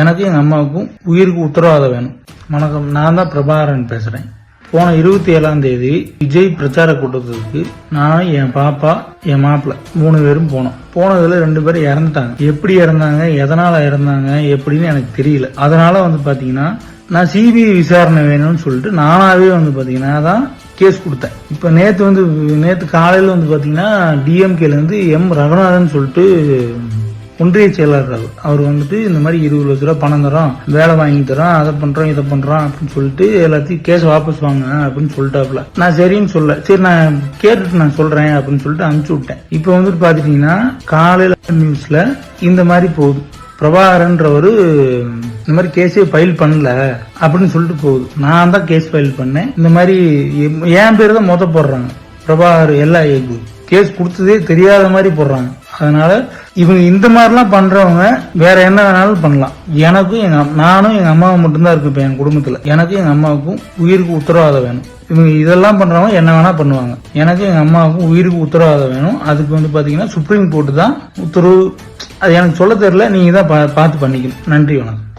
எனக்கு எங்கள் அம்மாவுக்கும் உயிருக்கு உத்தரவாதம் வேணும். வணக்கம் நான் தான் பிரபாகரன் பேசுகிறேன் போன இருபத்தி ஏழாம் தேதி விஜய் பிரச்சார கூட்டத்துக்கு நான் என் பாப்பா என் மாப்பிள்ள மூணு பேரும் போனோம். போனதுல ரெண்டு பேரும் இறந்துட்டாங்க. எப்படி இறந்தாங்க எதனால இறந்தாங்க எப்படின்னு எனக்கு தெரியல. அதனால வந்து பாத்தீங்கன்னா நான் சிபிஐ விசாரணை வேணும்னு சொல்லிட்டு நானாவே வந்து பாத்தீங்கன்னா தான் கேஸ் கொடுத்தேன். இப்போ நேற்று வந்து நேற்று காலையில் வந்து பார்த்தீங்கன்னா டிஎம்கேலேருந்து எம் ரகுநாதன் சொல்லிட்டு ஒன்றிய செயலாளர்கள். அவர். வந்துட்டு இந்த மாதிரி இருபது லட்ச ரூபா பணம் தரோம் வேலை வாங்கி தரோம் அதை பண்றோம் இதை பண்றோம் அப்படின்னு சொல்லிட்டு எல்லாத்தையும் கேஸ் வாபஸ் வாங்க அப்படின்னு சொல்லிட்டாப்ல நான் சரின்னு சொல்ல சரி நான் கேட்டுட்டு நான் சொல்றேன் அப்படின்னு சொல்லிட்டு அனுப்பிச்சு விட்டேன். இப்போ வந்துட்டு பாத்துட்டீங்கன்னா காலையில நியூஸ்ல இந்த மாதிரி போகுது. பிரபாகரன்றவர் இந்த மாதிரி கேஸே ஃபைல் பண்ணல அப்படின்னு சொல்லிட்டு போகுது. நான் தான் கேஸ் ஃபைல் பண்ணேன். இந்த மாதிரி எம்- என் பேர் தான் மொத்த போடுறாங்க. பிரபாகர் எல்லா கேஸ் கொடுத்ததே தெரியாத மாதிரி போடுறாங்க. அதனால இவங்க இந்த மாதிரிலாம் பண்றவங்க வேற என்ன வேணாலும் பண்ணலாம். எனக்கும் எங்க நானும் எங்க அம்மாவும் மட்டும்தான் இருக்கு என் குடும்பத்துல. எனக்கும் எங்க அம்மாவுக்கும் உயிருக்கு உத்தரவாதம் வேணும். இவங்க இதெல்லாம் பண்றவங்க என்ன வேணா பண்ணுவாங்க. எனக்கும் எங்க அம்மாவுக்கும் உயிருக்கு உத்தரவாதம் வேணும். அதுக்கு வந்து பாத்தீங்கன்னா சுப்ரீம் கோர்ட் தான் உத்தரவு. அது எனக்கு சொல்ல தெரியல. நீங்க தான் பா- பார்த்து பண்ணிக்கணும். நன்றி வணக்கம்.